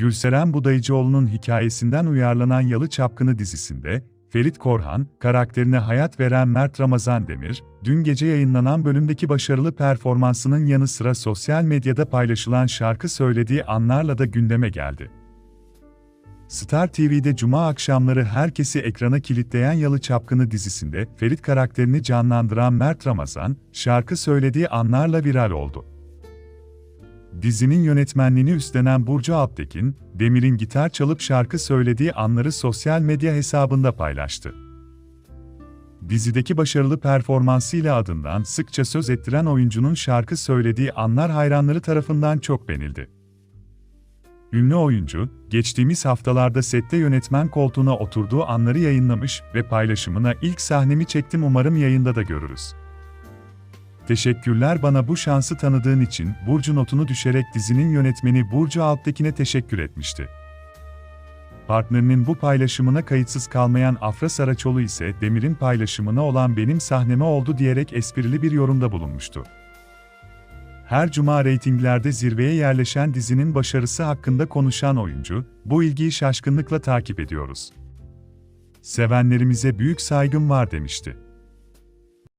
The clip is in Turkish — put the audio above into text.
Gülseren Budayıcıoğlu'nun hikayesinden uyarlanan Yalı Çapkını dizisinde, Ferit Korhan, karakterine hayat veren Mert Ramazan Demir, dün gece yayınlanan bölümdeki başarılı performansının yanı sıra sosyal medyada paylaşılan şarkı söylediği anlarla da gündeme geldi. Star TV'de cuma akşamları herkesi ekrana kilitleyen Yalı Çapkını dizisinde Ferit karakterini canlandıran Mert Ramazan, şarkı söylediği anlarla viral oldu. Dizinin yönetmenliğini üstlenen Burcu Alptekin, Demir'in gitar çalıp şarkı söylediği anları sosyal medya hesabında paylaştı. Dizideki başarılı performansıyla adından sıkça söz ettiren oyuncunun şarkı söylediği anlar hayranları tarafından çok beğenildi. Ünlü oyuncu, geçtiğimiz haftalarda sette yönetmen koltuğuna oturduğu anları yayınlamış ve paylaşımına ilk sahnemi çektim umarım yayında da görürüz. Teşekkürler bana bu şansı tanıdığın için Burcu notunu düşerek dizinin yönetmeni Burcu Alptekin'e teşekkür etmişti. Partnerinin bu paylaşımına kayıtsız kalmayan Afra Saraçoğlu ise Demir'in paylaşımına olan benim sahneme oldu diyerek esprili bir yorumda bulunmuştu. Her cuma reytinglerde zirveye yerleşen dizinin başarısı hakkında konuşan oyuncu, bu ilgiyi şaşkınlıkla takip ediyoruz. Sevenlerimize büyük saygım var demişti.